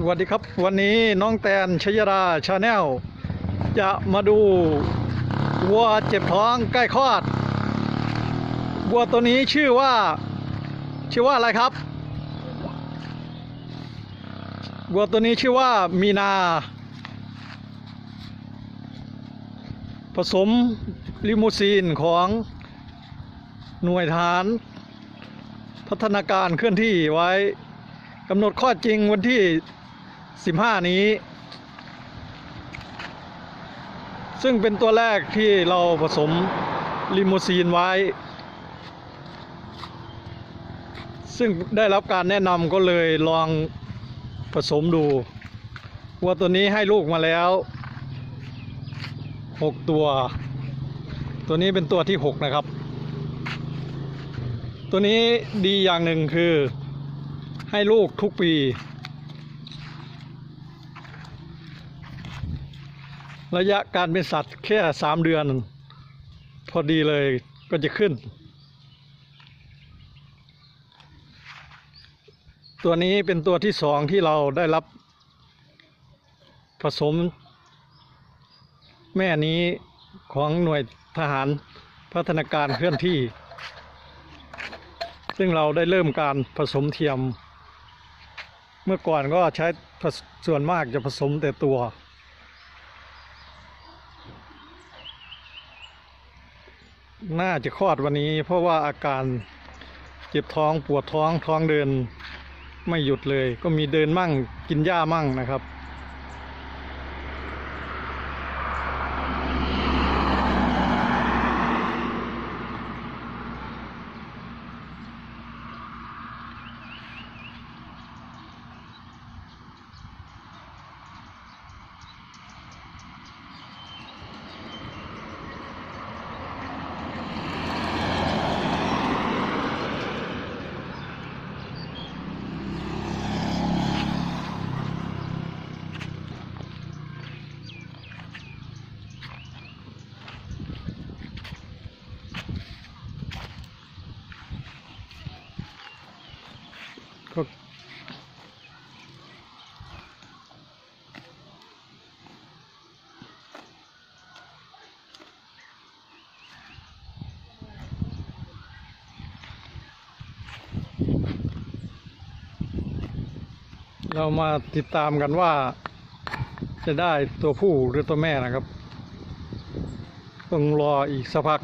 สวัสดีครับ วันนี้น้องแตนชยดาชาแนลจะมาดูวัวเจ็บท้องใกล้คลอดวัวตัวนี้ชื่อว่า ชื่อว่าอะไรครับวัวตัวนี้ชื่อว่ามีนา ผสมลิมูซีนของหน่วยทหารพัฒนาการเคลื่อนที่ไว้กำหนดข้อจริงวันที่ 15นี้ ซึ่งเป็นตัวแรกที่เราผสมลิมูซีนไว้ ซึ่งได้รับการแนะนำก็เลยลองผสมดูวัวตัวนี้ให้ลูกมาแล้ว 6 ตัว ตัวนี้เป็นตัวที่ 6 นะครับ ตัวนี้ดีอย่างหนึ่งคือให้ลูกทุกปี ระยะการเป็นสัตว์แค่สามเดือน พอดีเลยก็จะขึ้น ตัวนี้เป็นตัวที่สองที่เราได้รับ ผสม แม่นี้ของหน่วยทหารพัฒนาการเคลื่อนที่ ซึ่งเราได้เริ่มการผสมเทียม เมื่อก่อนก็ใช้ส่วนมากจะผสมแต่ตัว น่าจะคลอดวันนี้ เพราะว่าอาการเจ็บท้องปวดท้องท้องเดินไม่หยุดเลย ก็มีเดินมั่งกินหญ้ามั่งนะครับ ก็เรามาติดตามกันว่าจะได้ตัวผู้หรือตัวแม่นะครับ ต้องรออีกสักพัก